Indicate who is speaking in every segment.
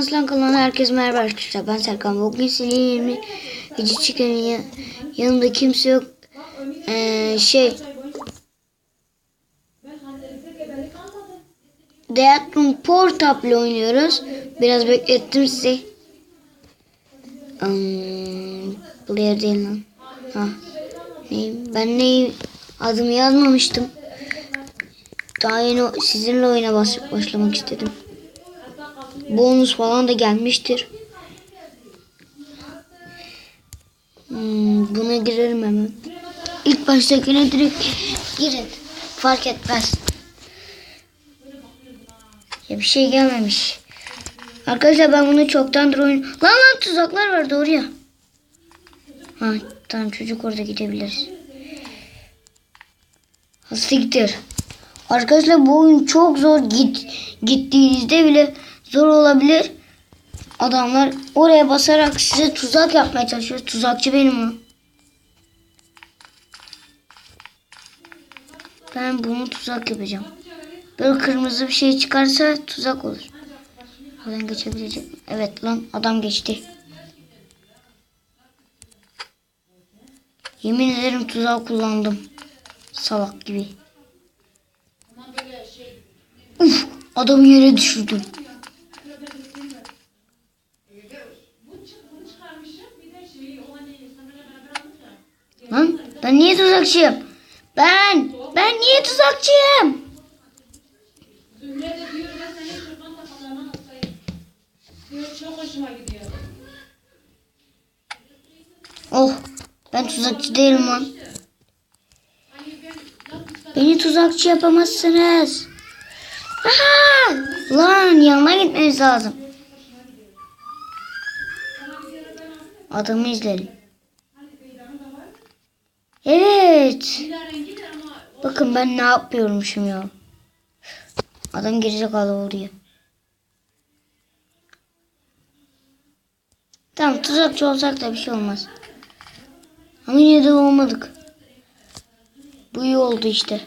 Speaker 1: Aslan kalan herkes merhaba arkadaşlar. Ben Serkan. Bugün sizinle gece çıkanın ya, yanımda kimse yok. Ee, şey Deathroom Portable oynuyoruz. Biraz beklettim sizi. Um, Blair değil lan. Ha. Neyim? Ben neyim? Adımı yazmamıştım. Daha yeni sizinle oyuna baş, başlamak istedim. Bonus falan da gelmiştir. Hmm, buna girerim hemen. İlk baştakine direkt girin. Fark etmez. Ya bir şey gelmemiş. Arkadaşlar ben bunu çoktandır oyun... Lan lan tuzaklar var doğru ya. Ha tamam çocuk orada gidebiliriz. Hastiktir. Arkadaşlar bu oyun çok zor. Git gittiğinizde bile zor olabilir. Adamlar oraya basarak size tuzak yapmaya çalışıyor. Tuzakçı benim o. Ben bunu tuzak yapacağım. Böyle kırmızı bir şey çıkarsa tuzak olur. Oradan geçebilecek? Evet lan adam geçti. Yemin ederim tuzak kullandım. Salak gibi. Uf, adamı yere düşürdüm. Lan ben niye tuzakçıyım? Ben, ben niye tuzakçıyım? Oh, ben tuzakçı değilim lan. Beni tuzakçı yapamazsınız. Aha! Lan yanına gitmeniz lazım. Adamı izleyelim. Evet. Bakın ben ne yapıyormuşum ya. Adam gerizekalı oraya. Tamam tuzakçı olsak da bir şey olmaz. Ama yine de olmadık. Bu iyi oldu işte.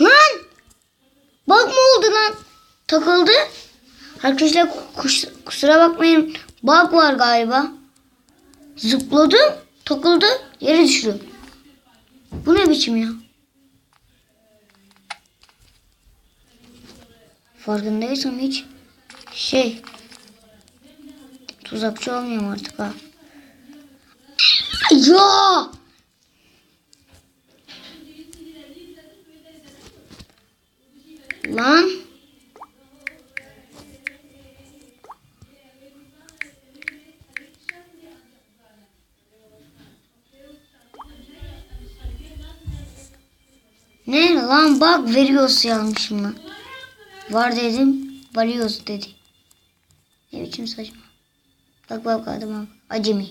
Speaker 1: Lan! Bak mı oldu lan? Takıldı. Arkadaşlar kus- kusura bakmayın. Bug var galiba. Zıpladım. Takıldı. Yere düştü. Bu ne biçim ya? Farkındaysam hiç şey tuzakçı olmuyorum artık ha. Ya! Lan. Lan bak veriyoruz yazmışım lan. Var dedim. Varıyoruz dedi. Ne biçim saçma. Bak bak adama. Acemi.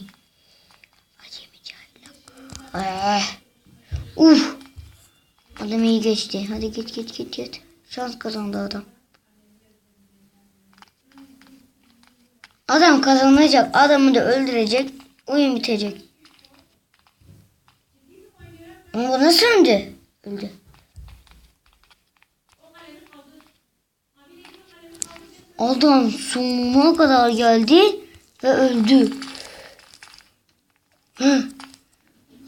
Speaker 1: Acemi cahil. Eh. Uf. Adam iyi geçti. Hadi git git git git. Şans kazandı adam. Adam kazanacak. Adamı da öldürecek. Oyun bitecek. Ama nasıl öldü? Öldü. Adam sonuna kadar geldi ve öldü.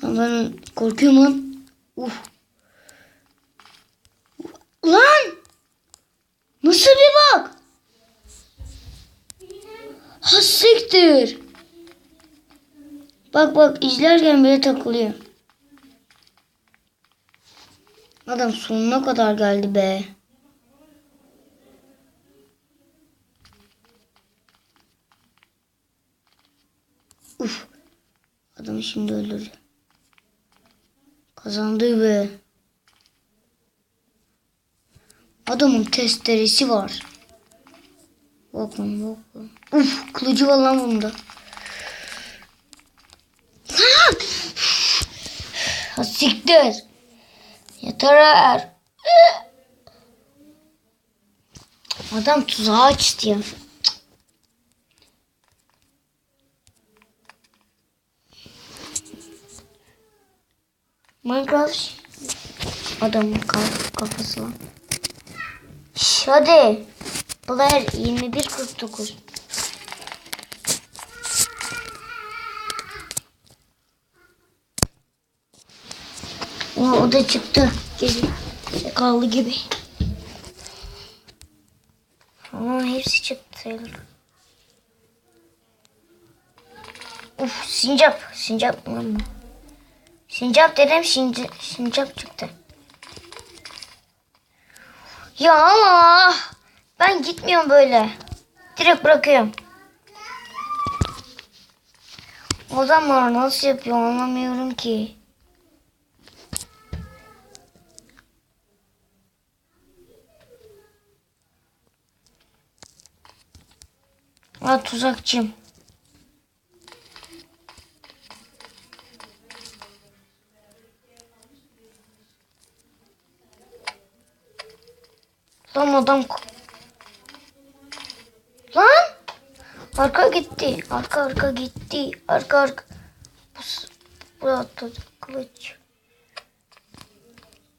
Speaker 1: Ben korkuyorum lan. Uf. Lan! Nasıl bir bak? Ha siktir. Bak bak izlerken bile takılıyor. Adam sonuna kadar geldi be. Uf. Adamı şimdi öldürdü. Kazandı be. Adamın testeresi var. Bakın bakın. Uf kılıcı var lan bunda. Ha! Siktir. Yeter. Adam tuzağı açtı ya. Minecraft adamın kaf kafası lan. Şş, hadi. Player 2149. O, o da çıktı. Geri kaldı gibi. Ama hepsi çıktı sayılır. Uf sincap. Sincap mı lan? Sincap dedim sinca, sincap çıktı. Ya ama ben gitmiyorum böyle. Direkt bırakıyorum. Zaman nasıl yapıyor anlamıyorum ki. Ha tuzakçıyım. Lan adam... Lan! Arka gitti. Arka arka gitti. Arka arka. Bu, s- bu atladı. Kılıç.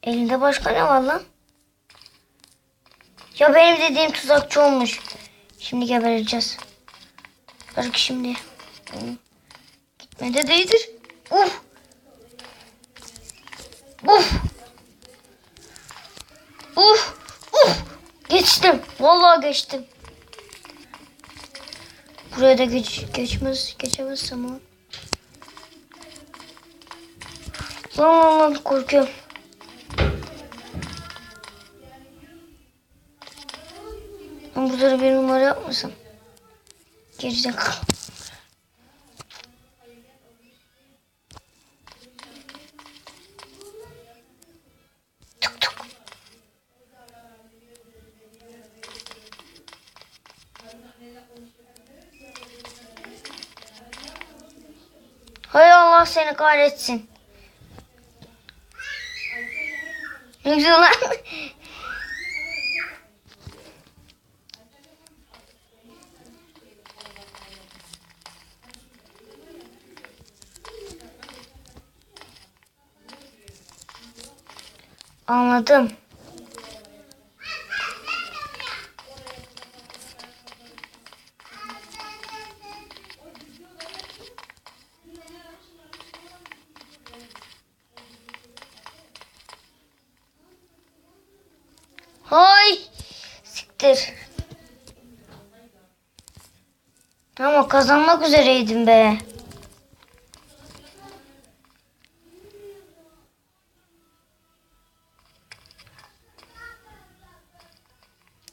Speaker 1: Elinde başka ne var lan? Ya benim dediğim tuzakçı olmuş. Şimdi gebereceğiz. Belki şimdi. Gitmede değildir. Uf. Uf. Uf. Geçtim. Vallahi geçtim. Buraya da geç, geçmez, geçemezsem o. Lan lan lan korkuyorum. Ben burada da bir numara yapmasam. Gerizekalı. Tuk Allah seni kahretsin. Ne güzel lan. Anladım. Kazanmak üzereydim be.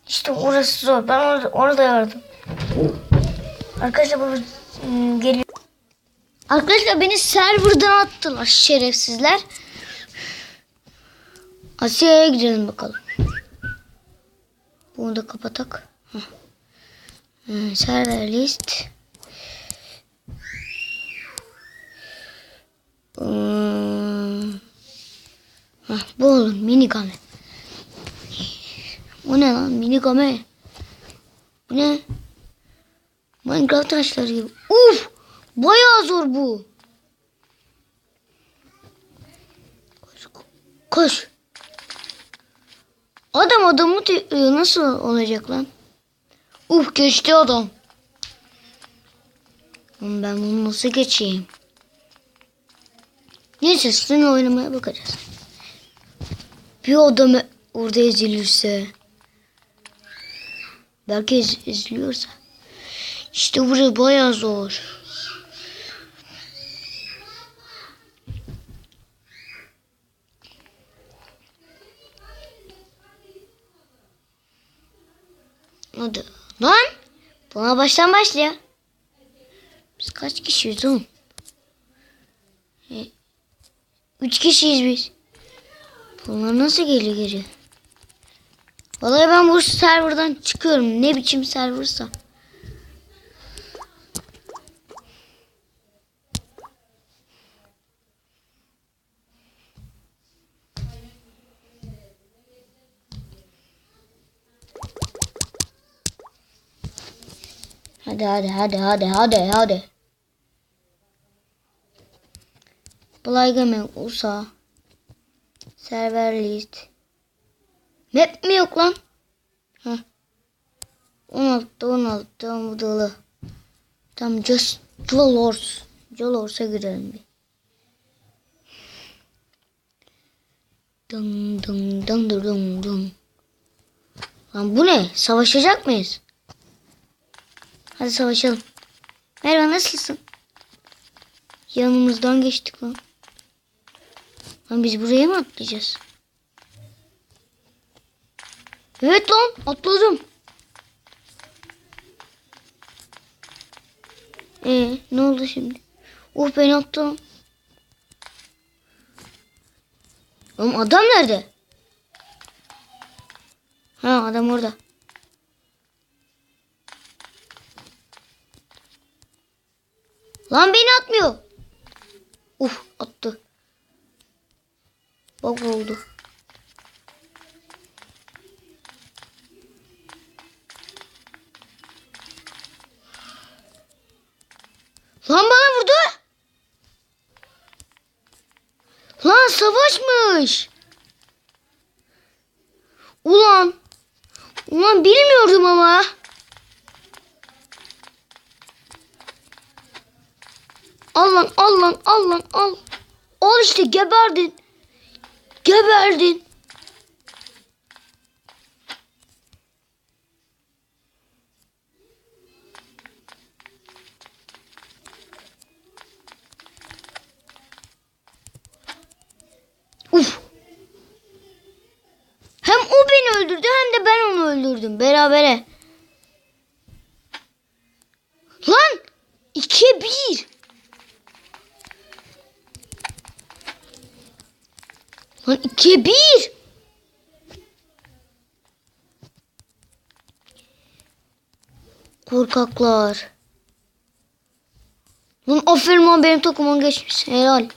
Speaker 1: İşte orası zor. Ben orada, orada yardım. Arkadaşlar bu ım, geliyor. Arkadaşlar beni serverdan attılar şerefsizler. Asya'ya gidelim bakalım. Bunu da kapatak. Hmm, server list. Hmm. Heh, bu oğlum mini game. Bu ne lan mini game? Bu ne? Minecraft taşları gibi. Uf! Bayağı zor bu. Koş. Koş. Adam adamı tekliyor. Nasıl olacak lan? Uf geçti adam. Ben bunu nasıl geçeyim? Neyse sizinle oynamaya bakacağız. Bir adam orada ezilirse. Belki ez- eziliyorsa. İşte burası bayağı zor. Hadi. Lan. Buna baştan başlıyor. Biz kaç kişiyiz oğlum? Üç kişiyiz biz. Bunlar nasıl geliyor geri? Vallahi ben bu serverdan çıkıyorum. Ne biçim serversa. Hadi hadi hadi hadi hadi hadi. Bulay Game Usa. Server list. Map mi yok lan? Heh. 16'da 16'da Umudalı. Tam just Jolors. Jolors'a girelim bir. Dın dın dın dın dın dın. Lan bu ne? Savaşacak mıyız? Hadi savaşalım. Merhaba nasılsın? Yanımızdan geçtik lan. Lan biz buraya mı atlayacağız? Evet lan atladım. Ee, ne oldu şimdi? Oh ben attım. Oğlum adam nerede? Ha adam orada. Lan beni atmıyor. Uf attı. Bak oldu. Lan bana vurdu. Lan savaşmış. Ulan. Ulan bilmiyordum ama. Al lan al lan al lan al. Al işte geberdin. Geberdin. Uf. Hem o beni öldürdü hem de ben onu öldürdüm. Berabere. Lan ikiye bir. Korkaklar. Lan aferin lan benim takımım geçmiş. Helal.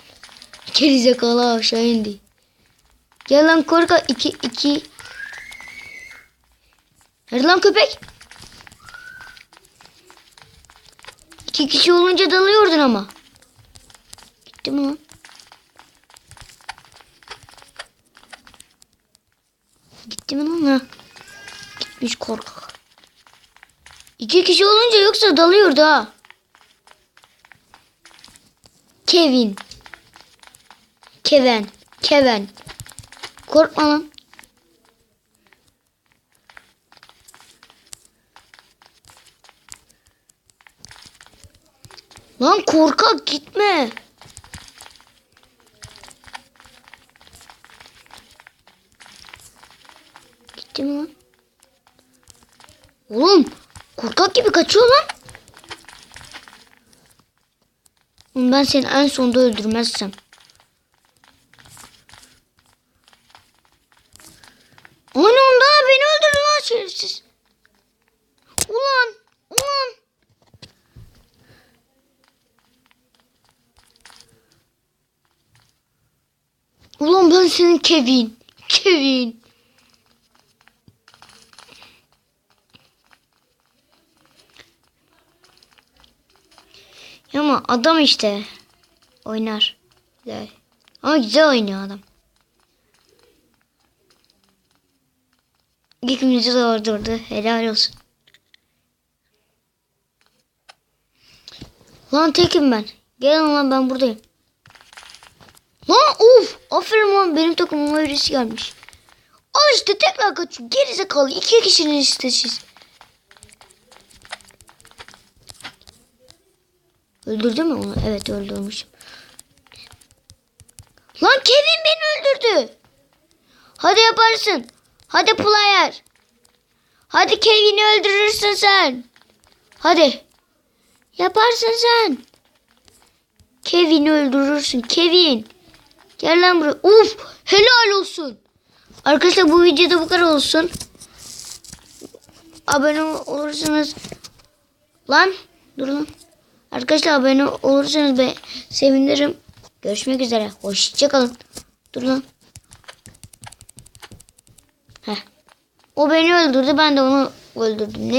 Speaker 1: Gerizekalı aşağı indi. Gel lan korkak. iki iki. Nerede lan köpek? İki kişi olunca dalıyordun ama. Gitti mi lan? Gitti mi? Gitmiş korkak. İki kişi olunca yoksa dalıyordu ha. Kevin. Kevin. Kevin. Korkma lan. Lan korkak gitme. Mi lan? Oğlum korkak gibi kaçıyor lan. Oğlum ben seni en sonunda öldürmezsem. Aynı onda beni öldürdü lan şerefsiz. Ulan, ulan. Ulan ben senin Kevin. Kevin. Ya Ama adam işte. Oynar. Güzel. Ama güzel oynuyor adam. İkimizi de öldürdü. Helal olsun. Lan tekim ben. Gelin lan ben buradayım. Lan of. Aferin lan benim takımıma birisi gelmiş. Al işte tekrar kaçıyor. Gerizekalı. iki kişinin işte Öldürdü mü onu? Evet öldürmüşüm. Lan Kevin beni öldürdü. Hadi yaparsın. Hadi player. Hadi Kevin'i öldürürsün sen. Hadi. Yaparsın sen. Kevin'i öldürürsün. Kevin. Gel lan buraya. Uf helal olsun. Arkadaşlar bu videoda bu kadar olsun. Abone olursanız. Lan dur lan. Arkadaşlar abone olursanız ben sevinirim. Görüşmek üzere. Hoşçakalın. Dur lan. Heh. O beni öldürdü ben de onu öldürdüm. Ne